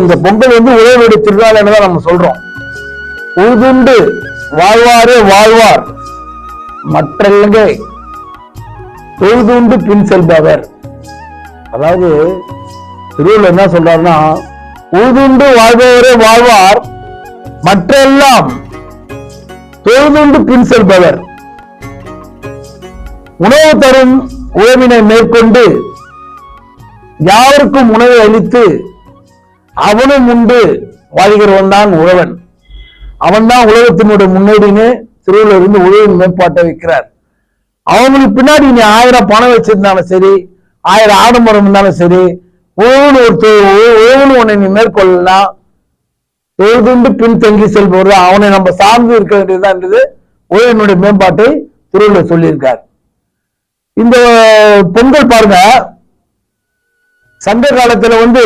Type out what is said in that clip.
இந்த பொங்கல் வந்து உழவருடைய திருநாள் தான் நம்ம சொல்றோம். உழுதுண்டு வாழ்வாரே வாழ்வார். மற்றங்கே தொழுதுண்டு பின் செல்பவர். அதாவது திருவள்ளுவர் என்ன சொல்றாருன்னா உழுதுண்டு வாழ்பவரே வாழ்வார் மற்றெல்லாம் தொழுதுண்டு பின் செல்பவர். உணவு தரும் உழவினை மேற்கொண்டு யாருக்கும் உணவை அளித்து அவனும் உண்டு. வாழ்கிறவன் தான் உழவன். அவன் தான் உலகத்தினுடைய முன்னோடின்னு திருவள்ளுவர் இருந்து உழவின் மேம்பாட்டை வைக்கிறார். அவங்களுக்கு பின்னாடி நீ ஆயிரம் பணம் வச்சிருந்தாலும் சரி ஆயிரம் ஆடம்பரம் இருந்தாலும் சரி உழவன் ஒருத்தர் ஒவ்வொன்று உன்னை நீ மேற்கொள்ளலாம் தொழுதுண்டு பின் தங்கி செல்பவர் அவனை நம்ம சார்ந்து இருக்க வேண்டியதுதான்ன்றது உழவனுடைய மேம்பாட்டை திருவள்ளுவர் சொல்லியிருக்கார். இந்த பொங்கல் பாருங்க சங்க காலத்துல வந்து